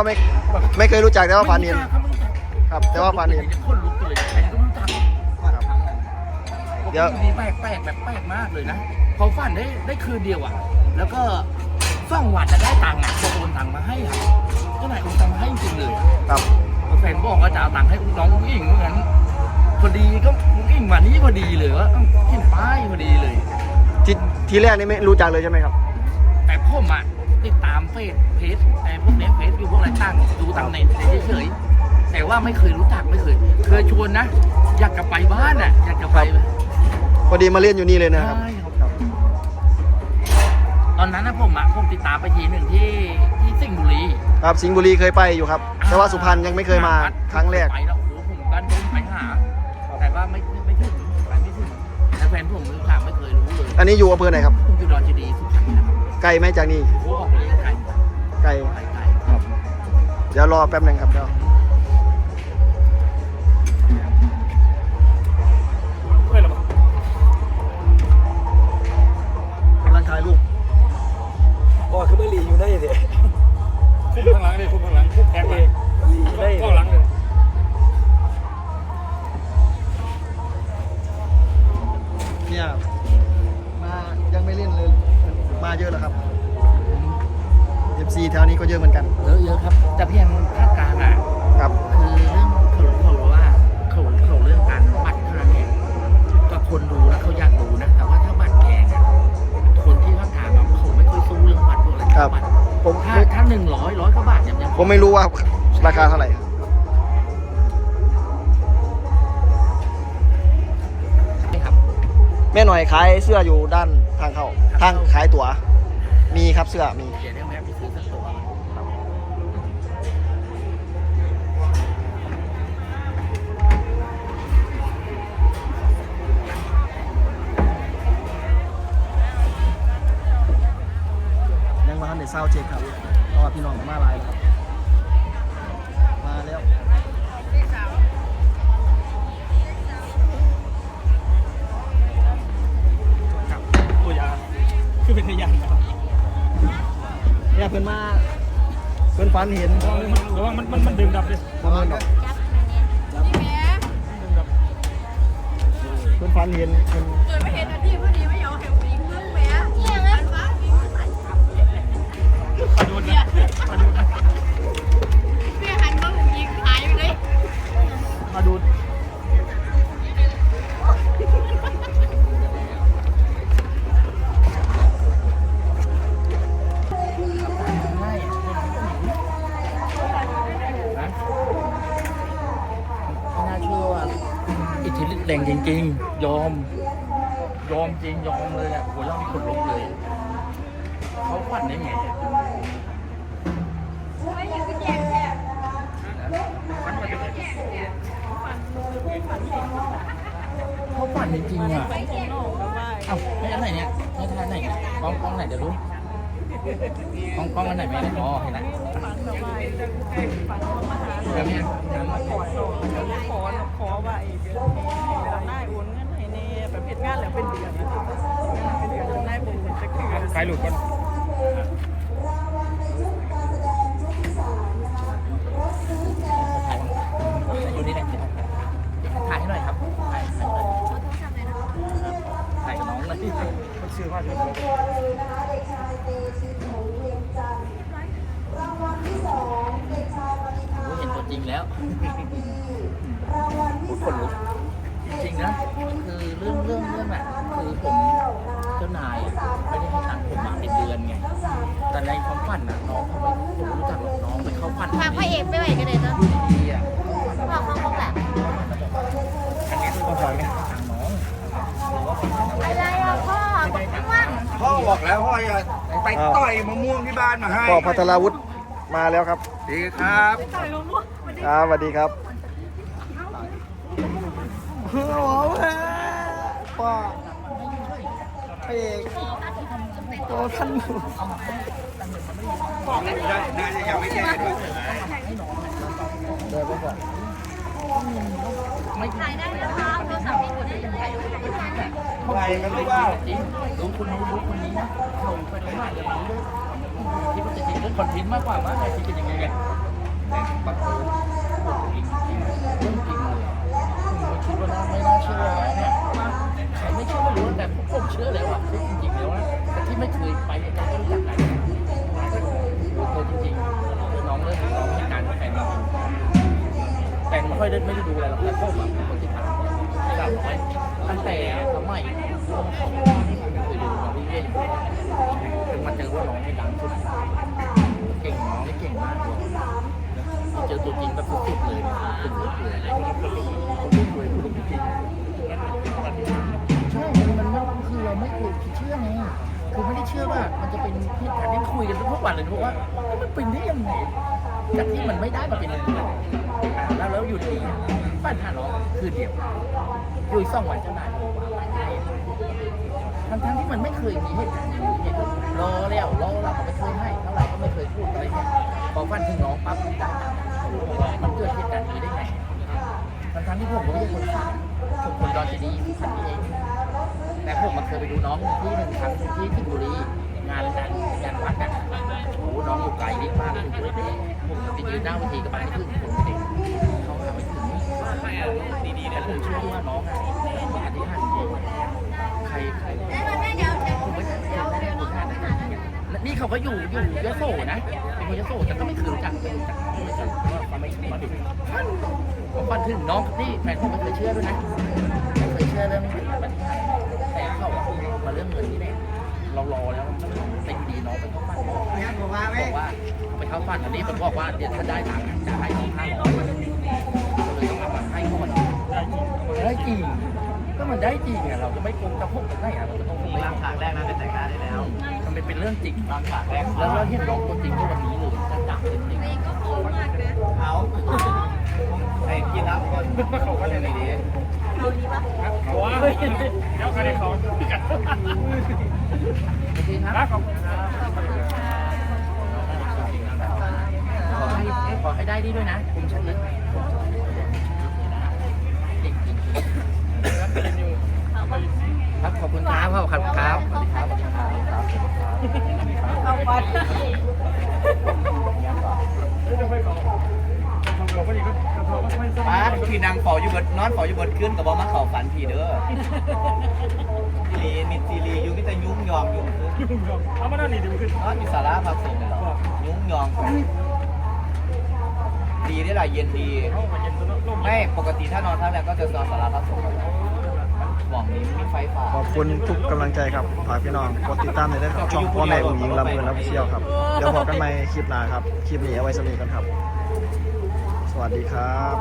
ว่าไม่ไม่เคยรู้จักแต่ว่าฝันเห็นไม่รู้จักครับครับ แต่ว่าฝันเห็นคนลุกเลยใครก็ไม่รู้จักครับเดี๋ยวดีแปลกแปลกแบบแปลกมากเลยนะเขาฝันได้ได้คืนเดียวอะ แล้วก็สองวันจะได้ตังค์อะพอโอนตังค์มาให้อะก็ไหนโอนตังค์มาให้จริงๆเลยอะครับแฟนบอกว่าจะเอาตังค์ให้น้องอุ้งอิงเหมือนกันพอดีก็อุ้งอิงมานี่พอดีเลยว่าเอ้าเห็นป้ายพอดีเลย ทีทีแรกนี่ไม่รู้จักเลยใช่ไหมครับ แต่ผมอะ ติดตามเฟซเพจไอ้พวกเนี้ยเฟซอยู่พวกอะไรตั้งดูตามเน็ตเฉยๆแต่ว่าไม่เคยรู้จักไม่เคย เคยชวนนะ อยากจะไปบ้านอะอยากจะไปพอดีมาเล่นอยู่นี่เลยนะครับ ใช่ครับตอนนั้นนะผมอะผมติดตามไปทีหนึ่งที่ที่สิงห์บุรี ครับสิงห์บุรีเคยไปอยู่ครับ แต่ว่าสุพรรณยังไม่เคยมาครั้งแรก ไปแล้วโอ้โหผมก็เดินไปหา แต่ว่าไม่ไม่ไม่ถึงไปไม่ถึงแต่แฟนผมมือขาไม่เคยรู้เลย อันนี้อยู่อำเภอไหนครับ ผมอยู่ดอนเจดีย์สุพรรณนะครับ ไกลไหมจากนี่โอ้ออกไปเลยไกลไกลไกลไกลครับ เดี๋ยวรอแป๊บหนึงครับเดี๋ยวกำลังถ่ายรูปก็คือไม่หลีอยู่ได้เด็คุ้มข้างหลังเลยคุ้มข้างหลังคุ้มแข็งเลยหลีได้ข้างหลังเลยเนี่ย มาเยอะแล้วครับ FC แถวนี้ก็เยอะเหมือนกัน เยอะเยอะครับ แต่เพียงภาคกลางอะ ครับ คือเรื่องเขาเขารู้ว่าเขาเขาเรื่องการบัตรเท่านั้นเองก็คนดูแล้วเขาอยากดูนะ แต่ว่าถ้าบัตรแพงอะคนที่ภาคกลางอะเขาไม่ค่อยสู้เรื่องบัตรพวกอะไรครับ บัตรผมถ้าถ้าหนึ่งร้อยร้อยกว่าบาทเนี่ยยัง ผมไม่รู้ว่าราคาเท่าไหร่ครับ แม่หน่อยขายเสื้ออยู่ด้านทางเข้าทางขายตั๋ว มีครับเสื้อมี เดี๋ยวได้แวะไปซื้อสักตัวยังมาทันเดเศร้าเช็คครับเพราะว่าพี่น้องมาหลายแล้วครับ มาแล้ว คือเป็นพยานนะครับเนี่ยเพื่อนมาเพื่อนฝันเห็นระวังมันมันมันดึงดับเลยประเมินดอกเพื่อนฝันเห็นเพิ่น เกิดไม่เห็นอันนี้พอดีไม่ยอมเห็ แรงจริงๆ ยอม ยอมจริงยอมเลยอะโหเล่ามีคนลุกเลยเขาฝันได้ไงอะไม่ยังก็แยกแยกเขาฝันจริงๆอะไปข้างนอกกับว่าเอ้าไม่อันไหนเนี่ยไม่ทานไหนเนี่ยกล้องกล้องไหนเดี๋ยวรู้ กล้องกล้องอันไหนไหมอ๋อเห็นแล้วฝันกับว่าฝันว่ามาหาเดี๋ยวเนี่ยน้ำขอขอขอว่าเดือนนี้เราได้โอนเงินให้แน่แบบผิดงานแล้วเป็นเดือนนะเป็นเดือนนได้เป็นจะคือถ่ายรูปก่อน ถ่ายอยู่นี่แหละถ่ายให้หน่อยครับ ถ่ายให้หน่อยถ่ายกับน้องเลย มันซื้อมาถึง รู้เห็นตัวจริงแล้ว พูดคนลุกจริงๆนะคือเรื่องเรื่องเรื่องน่ะคือผมเจ้านายอะไม่ได้ให้ตังค์ผมมาเป็นเดือนไงแต่ในความฝันน่ะน้องเขาไม่ผมรู้จักหรอกน้องไปเข้าฝันพาพระเอกไปไหนกันเลยเนาะดีอะพาเขาเขาแบบอันนี้คือความฝันไงทางน้องอะไรอะพ่อบอกว่างพ่อบอกแล้วพ่อจะไปต่อยมะม่วงที่บ้านมาให้พ่อพัทราวุฒิมาแล้วครับดีครับต่อยลงมั่ว ครับสวัสดีครับโอ้โหพ่อพระเอกโอ้ท่านน่าจะยังไม่แก่ด้วยเดินไปก่อนไม่ถ่ายได้นะคะโทรศัพท์ที่อยู่ในถ่ายรูปได้ไหมไปกันหรือเปล่าจริงรู้คนนู้นรู้คนนี้นะเขาไปรู้มากเลยรู้คิดว่าจะจริงเรื่องคอนเทนต์มากกว่าว่าใครคิดเป็นยังไงไง ชื่อเลยว่าจริงๆแล้วนะแต่ที่ไม่เคยไปอาจารย์ก็รู้จักกันตัวจริงๆน้องเริ่มน้องเหตุการณ์กับแฟนเราแฟนไม่ค่อยได้ไม่ได้ดูอะไรหรอกแต่พ่อแบบเป็นคนที่ตามสาวน้อยตั้งแต่สมัยพ่อเขาเคยดูน้องเรื่อยๆถึงมาเจอว่าน้องให้ดังขึ้นเก่งน้องได้เก่งมากเลยเจอตัวจริงแบบสุดๆเลยตึงเลยเลยคนลุกเลยคนลุกจริง ไงคือไม่ได้เชื่อว่ามันจะเป็นเหตุการณ์ที่คุยกันทุกวันเลยทุกว่ามันเป็นได้ยังไงจากที่มันไม่ได้มาเป็นเดือนแล้วแล้วอยู่ดีปั้นหาน้องคืนเดียวอยู่สองวันเจ้านายบอกว่าไห้ทั้งทั้งที่มันไม่เคยมีเหตุการณ์อย่างนี้รอแล้วรอเราก็ไม่เคยให้เท่าไหร่ก็ไม่เคยพูดอะไรเนี่ยพอฟันถึงน้องปั๊บได้ตังค์บอกว่ามันเกิดเหตุการณ์นี้ได้ไงทั้งทั้งที่ผมก็ไม่ใช่คนขับผมคนดอนเจดีย์ขันเอง แต่ผมมาเคยไปดูน้องที่หนึ่งครั้งที่ที่บุรีงานงานงานวัดอะโอ้โหน้องอยู่ไกลนิดมากอยู่เลยผมไปยืนหน้าเวทีกับมันที่ครึ่งคนเด็กเขาหาไม่ถึงดีๆแต่ผมเชื่อว่าน้องอะมาที่หันจริงใครใครผมไม่ได้ไม่ได้คนหันนะนี่เขาก็อยู่อยู่ยโสนะเป็นคนยโสแต่ก็ไม่เคยรู้จักไม่รู้จักไม่รู้จักว่าไม่มาดูผมฟันถึงน้องนี่แฟนผมไม่เคยเชื่อด้วยนะไม่เคยเชื่อเรื่องนี้ปฏิหารแต่เขาอะ มาเรื่องเงินนี่แหละเรารอแล้วเป็นดีน้องไปเข้าฝันบอกว่าไปเข้าฝันอันนี้ผมบอกว่าเดี๋ยวถ้าได้ตังค์จะให้น้องห้าร้อยก็เลยต้องเอามาให้ก่อนได้จริงก็มันได้จริงอะเราจะไม่โกงจะพกกันได้อะเราจะต้องไม่ร่างฉากแรกนั้นเป็นแต่งหน้าได้แล้วมันเป็นเรื่องจริงบางฉากแรกแล้วเราเห็นน้องตัวจริงที่วันนี้เลยจะจับจริงเอา อ้กินแล้วเขาก็เลยดีโอ้ยเดี๋ยวใครได้ของครับขอบคุณครับขอให้ได้ดีด้วยนะคุณชัดลึกเก่งครับขอบคุณครับขอบคุณครับสวัสดีครับสวัสดีครับ เอาวัด ป้าพี่นางเฝ้าอยู่เบิดนอนเฝ้าอยู่เบิดขึ้นกับบ่มาเข้าฝันพี่เด้อซีรีมีซีรีอยู่มีแต่ยุ่งยองอยู่คือเอามาด้านนี้ดูขึ้นนอนอยู่สาราพักสงฆ์นี่เหรอยุ่งยองดีได้หลายเย็นดีเอามาเย็นตัวลมไม่ปกติถ้านอนท่าแรกก็จะนอนสาราพักสงฆ์กันหว่องนี้มีไฟฟ้าขอบคุณทุกกำลังใจครับฝากพี่น้องกดติดตามเลยนะครับช่องพ่อแม่องหญิงลำเงินรับเชี่ยวครับ เดี๋ยวพบกันใหม่คลิปหน้าครับ คลิปนี้เอาไว้สำหรับกันครับส วัสดีครับ